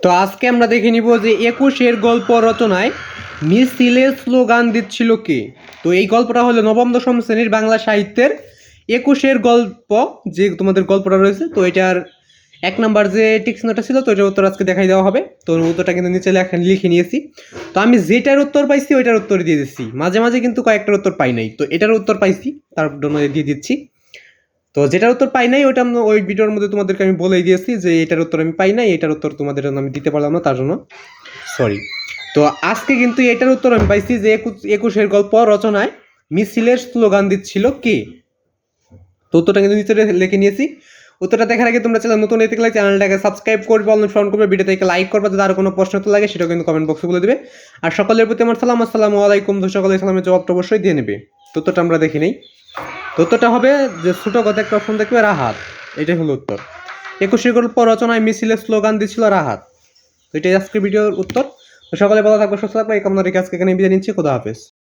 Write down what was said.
তো আজকে আমরা দেখে নিব যে একুশের গল্প রচনায় মিছিলের স্লোগান দিচ্ছিল কে? তো এই গল্পটা হলো নবম, দশম শ্রেণির বাংলা সাহিত্যের একুশের গল্প, যে তোমাদের গল্পটা রয়েছে। তো এটার এক নাম্বার যে টিক্সনটা ছিল, তো এটার উত্তর আজকে দেখাই দেওয়া হবে। তো উত্তরটা কিন্তু নিচে লেখা, লিখে নিয়েছি। তো আমি যেটার উত্তর পাইছি, ওইটার উত্তর দিয়ে দিচ্ছি। মাঝে মাঝে কিন্তু কয়েকটার উত্তর পাই নাই। তো এটার উত্তর পাইছি, তার দিয়ে দিচ্ছি। তো যেটার উত্তর পাই নাই, ওইটা ওই ভিডিওর মধ্যে তোমাদেরকে আমি বলেই দিয়েছি যে এটার উত্তর আমি পাই নাই, এটার উত্তর তোমাদের আমি দিতে পারলাম না, তার জন্য। সরি তো আজকে কিন্তু এটার উত্তর আমি পাইছি যে একুশ, একুশের গল্প রচনায় মিছিলের স্লোগান দিচ্ছিল কে? তো উত্তরটা কিন্তু নিচে লিখে নিয়েছি। উত্তরটা দেখার আগে তোমরা চ্যানেল নতুন এতে গেলে চ্যানেলটাকে সাবস্ক্রাইব করবে অনুসরণ করবে, ভিডিওতে লাইক করবে যদি আর কোনো প্রশ্ন তো লাগে সেটাও কিন্তু কমেন্ট বক্সে বলে দেবে। আর সকলের প্রতি আমার সালাম, আসসালামু আলাইকুম। সকলের সালামের জবাবটা অবশ্যই দিয়ে নেবে। তো উত্তরটা আমরা দেখি নেই। তো উত্তরটা হবে যে ছোটো কথা একটা অপশন দেখবে, রাহাত। এটাই হলো উত্তর। একুশে গল্প রচনায় মিছিলের স্লোগান দিচ্ছিল রাহাত। তো এটাই আজকে ভিডিওর উত্তর। সকালে ভালো থাকবে সুস্থ থাকবে এই কামনা রেখে আজকে এখানে বিদায় নিচ্ছি। খোদা হাফেজ।